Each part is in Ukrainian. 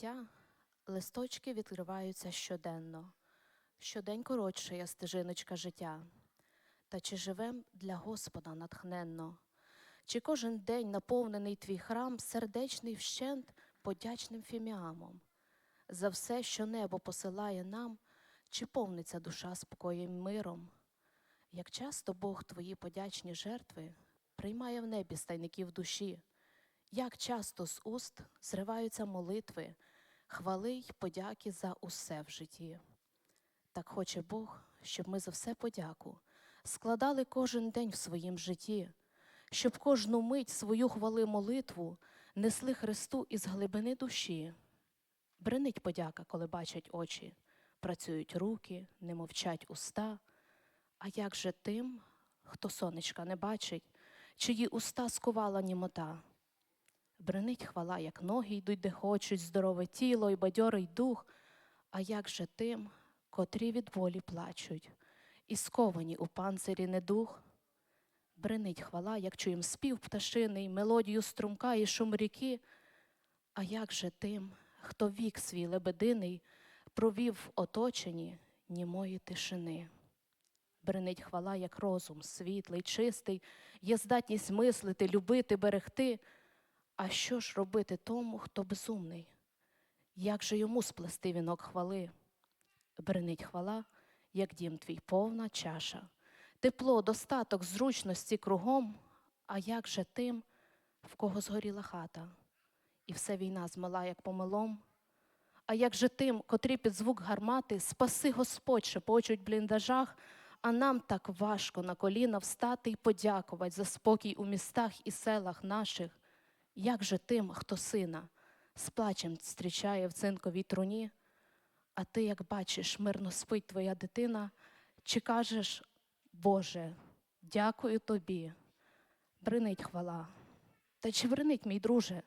життя листочки відкриваються щоденно, щодень коротшає стежиночка життя. Та чи живем для Господа натхненно? Чи кожен день наповнений твій храм сердечний вщент подячним фіміамом? За все, що небо посилає нам, чи повниться душа спокоєм миром? Як часто Бог твої подячні жертви приймає в небі стайників душі, як часто з уст зриваються молитви, хвали й подяки за усе в житті. Так хоче Бог, щоб ми за все подяку складали кожен день в своїм житті, щоб кожну мить свою хвали молитву несли Христу із глибини душі. Бренить подяка, коли бачать очі, працюють руки, не мовчать уста. А як же тим, хто сонечка не бачить, чиї уста скувала німота? Бренить хвала, як ноги йдуть, де хочуть, здорове тіло і бадьорий дух, а як же тим, котрі від волі плачуть, і сковані у панцирі недух? Бренить хвала, як чуєм спів пташиний, мелодію струмка і шум ріки, а як же тим, хто вік свій лебединий провів в оточенні німої тишини? Бренить хвала, як розум, світлий, чистий, є здатність мислити, любити, берегти. А що ж робити тому, хто безумний? Як же йому сплести вінок хвали? Бренить хвала, як дім твій повна чаша, тепло, достаток, зручності кругом, а як же тим, в кого згоріла хата, і все війна змила, як помилом? А як же тим, котрі під звук гармати, спаси Господь, шепочуть в бліндажах, а нам так важко на коліна встати і подякувати за спокій у містах і селах наших. Як же тим, хто сина з плачем зустрічає в цинковій труні, а ти, як бачиш, мирно спить твоя дитина, чи кажеш, Боже, дякую тобі, бринить хвала. Та чи бринить, мій друже,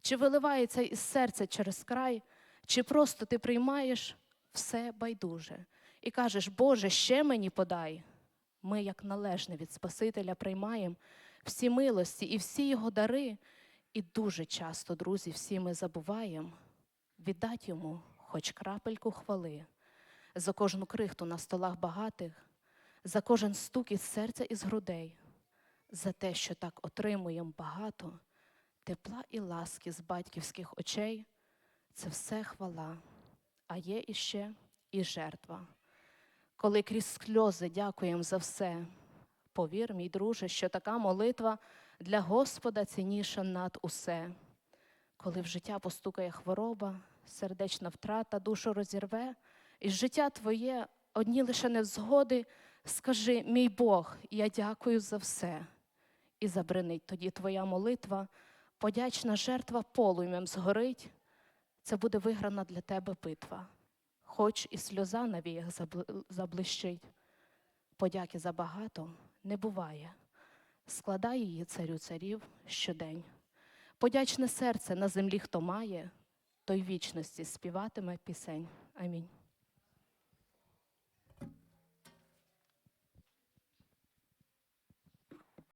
чи виливається із серця через край, чи просто ти приймаєш все байдуже і кажеш, Боже, ще мені подай. Ми, як належне від Спасителя, приймаємо всі милості і всі його дари. І дуже часто, друзі, всі ми забуваємо віддати йому хоч крапельку хвали, за кожну крихту на столах багатих, за кожен стук із серця і з грудей, за те, що так отримуємо багато, тепла і ласки з батьківських очей це все хвала, а є іще і жертва. Коли крізь сльози дякуємо за все, повір, мій друже, що така молитва для Господа цінніша над усе. Коли в життя постукає хвороба, сердечна втрата, душу розірве, і життя твоє одні лише невзгоди, скажи, мій Бог, я дякую за все. І забринить тоді твоя молитва, подячна жертва полум'ям згорить, це буде виграна для тебе битва. Хоч і сльоза на віях забли- заблищить, подяки забагато не буває. Складай її царю царів щодень. Подячне серце на землі, хто має, той вічності співатиме пісень. Амінь.